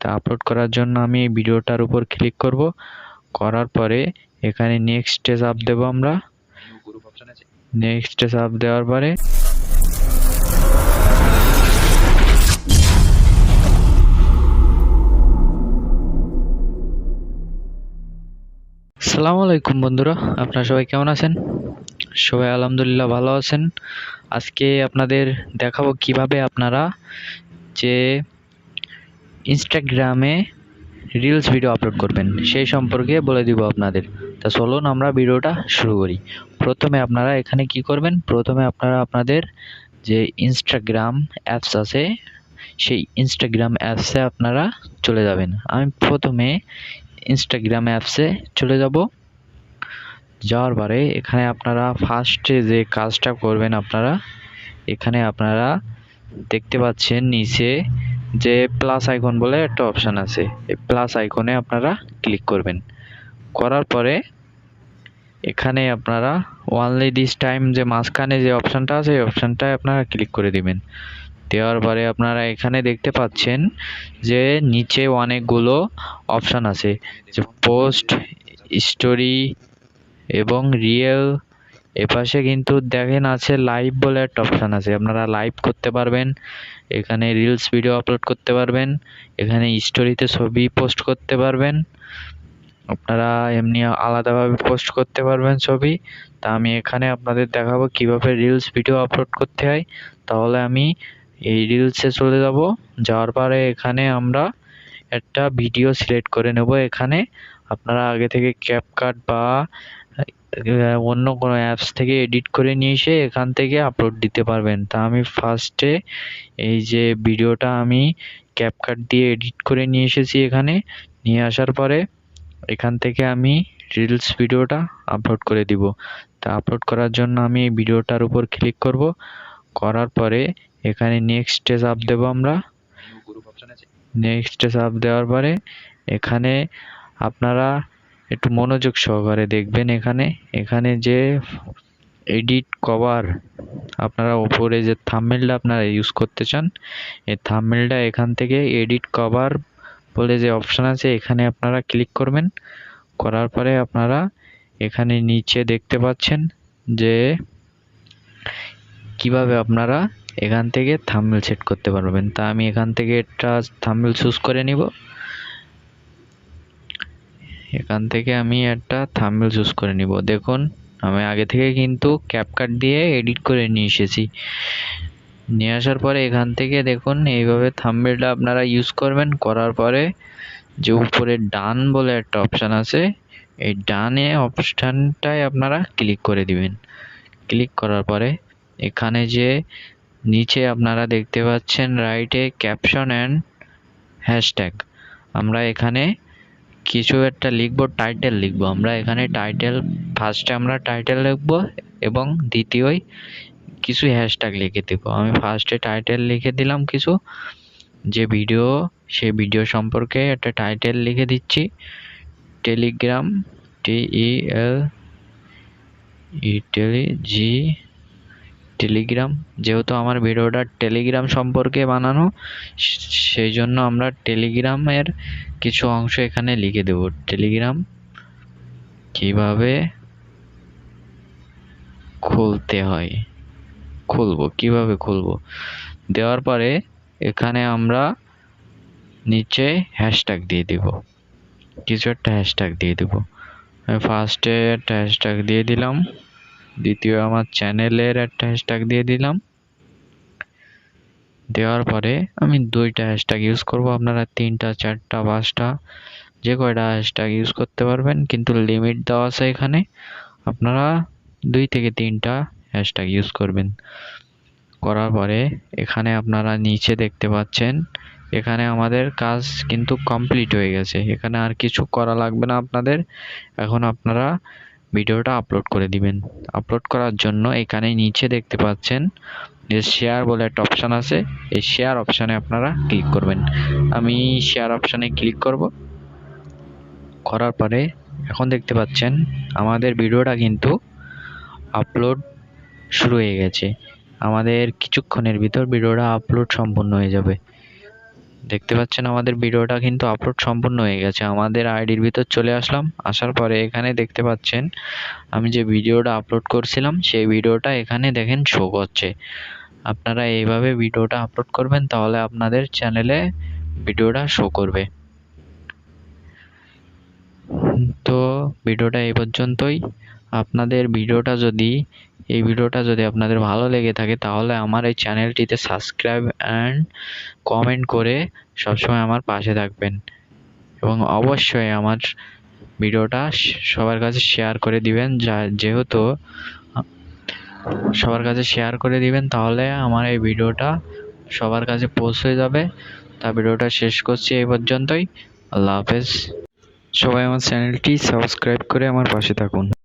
তা আপলোড করার জন্য আমি এই ভিডিওটার উপর ক্লিক করব। করার পরে এখানে নেক্সট নেক্সটে চাপ দেবো আমরা। নেক্সট নেক্সটে চাপ দেওয়ার পরে সালামু আলাইকুম বন্ধুরা, আপনারা সবাই কেমন আছেন? সবাই আলহামদুলিল্লাহ ভালো আছেন। আজকে আপনাদের দেখাবো কীভাবে আপনারা যে ইনস্টাগ্রামে রিলস ভিডিও আপলোড করবেন। সেই সম্পর্কে বলে দিব আপনাদের। তা চলুন আমরা ভিডিওটা শুরু করি। প্রথমে আপনারা এখানে কি করবেন? প্রথমে আপনারা আপনাদের যে ইনস্টাগ্রাম অ্যাপস আছে, সেই ইনস্টাগ্রাম অ্যাপসে আপনারা চলে যাবেন। আমি প্রথমে ইনস্টাগ্রাম অ্যাপসে চলে যাব। যাওয়ার পরে এখানে আপনারা ফার্স্টে যে কাজটা করবেন আপনারা, এখানে আপনারা দেখতে পাচ্ছেন নিচে যে প্লাস আইকন বলে একটা অপশান আছে। এই প্লাস আইকনে আপনারা ক্লিক করবেন। করার পরে এখানে আপনারা ওয়ানলি দিস টাইম যে মাঝখানে যে অপশানটা আছে, এই অপশানটায় আপনারা ক্লিক করে দিবেন। দেওয়ার পরে আপনারা এখানে দেখতে পাচ্ছেন যে নিচে অনেকগুলো অপশান আছে। যে পোস্ট স্টোরি এবং রিয়েল এপাশে কিন্তু দেখেন আছে লাইভ বলে একটা অপশান আছে। আপনারা লাইভ করতে পারবেন, এখানে রিলস ভিডিও আপলোড করতে পারবেন, এখানে স্টোরিতে ছবি পোস্ট করতে পারবেন। আপনারা এমনি আলাদাভাবে পোস্ট করতে পারবেন ছবি। তা আমি এখানে আপনাদের দেখাবো কীভাবে রিলস ভিডিও আপলোড করতে হয়। তাহলে আমি এই রিলসে চলে যাব। যাওয়ার পরে এখানে আমরা একটা ভিডিও সিলেক্ট করে নেব। এখানে আপনারা আগে থেকে ক্যাপকাট বা অন্য কোনো অ্যাপস থেকে এডিট করে নিয়ে এসে এখান থেকে আপলোড দিতে পারবেন। তা আমি ফার্স্টে এই যে ভিডিওটা আমি ক্যাপকাট দিয়ে এডিট করে নিয়ে এসেছি এখানে। নিয়ে আসার পরে এখান থেকে আমি রিলস ভিডিওটা আপলোড করে দিব। তা আপলোড করার জন্য আমি এই ভিডিওটার উপর ক্লিক করব। করার পরে এখানে নেক্সট নেক্সটে চাপ দেবো আমরা। নেক্সট নেক্সটে চাপ দেওয়ার পরে এখানে আপনারা একটু মনোযোগ সহকারে দেখবেন এখানে। এখানে যে এডিট কভার আপনারা ওপরে যে থাম্বনেলটা আপনারা ইউজ করতে চান, এই থাম্বনেলটা এখান থেকে এডিট কভার বলে যে অপশান আছে, এখানে আপনারা ক্লিক করবেন। করার পরে আপনারা এখানে নিচে দেখতে পাচ্ছেন যে কীভাবে আপনারা এখান থেকে থাম্বনেল সেট করতে পারবেন। তা আমি এখান থেকে একটা থাম্বনেল চুজ করে নিব। এখান থেকে আমি একটা থাম্বনেল চুজ করে নিব। দেখুন, আমি আগে থেকে কিন্তু ক্যাপকাট দিয়ে এডিট করে নিয়ে এসেছি। নিয়ে আসার পরে এখান থেকে দেখুন, এইভাবে থাম্বনেলটা আপনারা ইউজ করবেন, করার পরে যে উপরে ডান বলে একটা অপশান আছে, এই ডানে অপশানটায় আপনারা ক্লিক করে দিবেন। ক্লিক করার পরে এখানে যে নিচে আপনারা দেখতে পাচ্ছেন রাইটে ক্যাপশন অ্যান্ড হ্যাশট্যাগ আমরা এখানে কিছু একটা লিখব টাইটেল লিখব। আমরা এখানে টাইটেল ফার্স্টে আমরা টাইটেল লিখব এবং দ্বিতীয়ই কিছু হ্যাশট্যাগ লিখে দেবো। আমি ফার্স্টে টাইটেল লিখে দিলাম কিছু, যে ভিডিও সে ভিডিও সম্পর্কে একটা টাইটেল লিখে দিচ্ছি। টেলিগ্রাম টি ই এল ই জি টেলিগ্রাম যেহেতু আমার ভিডিওটা টেলিগ্রাম সম্পর্কে বানানো সেই জন্য আমরা টেলিগ্রামের কিছু অংশ এখানে লিখে দেব। টেলিগ্রাম কীভাবে খুলতে হয়? খুলবো, কীভাবে খুলবো? দেওয়ার পরে এখানে আমরা নিচে হ্যাশট্যাগ দিয়ে দিব। কিছু একটা হ্যাশট্যাগ দিয়ে দেবো। ফার্স্টে একটা হ্যাশট্যাগ দিয়ে দিলাম। দ্বিতীয় আমার চ্যানেলের একটা হ্যাশট্যাগ দিয়ে দিলাম। দেওয়ার পরে আমি দুইটা হ্যাশট্যাগ ইউজ করব। আপনারা তিনটা, চারটা, পাঁচটা, যে কয়টা হ্যাশট্যাগ ইউজ করতে পারবেন, কিন্তু লিমিট দেওয়া আছে এখানে। আপনারা দুই থেকে তিনটা হ্যাশট্যাগ ইউজ করবেন। করার পরে এখানে আপনারা নিচে দেখতে পাচ্ছেন, এখানে আমাদের কাজ কিন্তু কমপ্লিট হয়ে গেছে। এখানে আর কিছু করা লাগবে না আপনাদের। এখন আপনারা ভিডিওটা আপলোড করে দিবেন। আপলোড করার জন্য এখানে নিচে দেখতে পাচ্ছেন যে শেয়ার বলে একটা অপশান আছে। এই শেয়ার অপশানে আপনারা ক্লিক করবেন। আমি শেয়ার অপশানে ক্লিক করব। করার পরে এখন দেখতে পাচ্ছেন আমাদের ভিডিওটা কিন্তু আপলোড শুরু হয়ে গেছে। আমাদের কিছুক্ষণের ভিতর ভিডিওটা আপলোড সম্পূর্ণ হয়ে যাবে। দেখতে পাচ্ছেন আমাদের ভিডিওটা কিন্তু আপলোড সম্পূর্ণ হয়ে গেছে। আমাদের আইডির ভিতর চলে আসলাম, আসার পরে এখানে দেখতে পাচ্ছেন, আমি যে ভিডিওটা আপলোড করছিলাম, সেই ভিডিওটা এখানে দেখেন শো করছে। আপনারা এইভাবে ভিডিওটা আপলোড করবেন, তাহলে আপনাদের চ্যানেলে ভিডিওটা শো করবে। তো ভিডিওটা এই পর্যন্তই। আপনাদের ভিডিওটা যদি, এই ভিডিওটা যদি আপনাদের ভালো লেগে থাকে, তাহলে আমার এই চ্যানেলটিতে সাবস্ক্রাইব অ্যান্ড কমেন্ট করে সবসময় আমার পাশে থাকবেন। এবং অবশ্যই আমার ভিডিওটা সবার কাছে শেয়ার করে দিবেন। যা, যেহেতু, সবার কাছে শেয়ার করে দিবেন, তাহলে আমার এই ভিডিওটা সবার কাছে পৌঁছে যাবে। তা ভিডিওটা শেষ করছি এই পর্যন্তই। আল্লাহ হাফেজ। সবাই আমার চ্যানেলটি সাবস্ক্রাইব করে আমার পাশে থাকুন।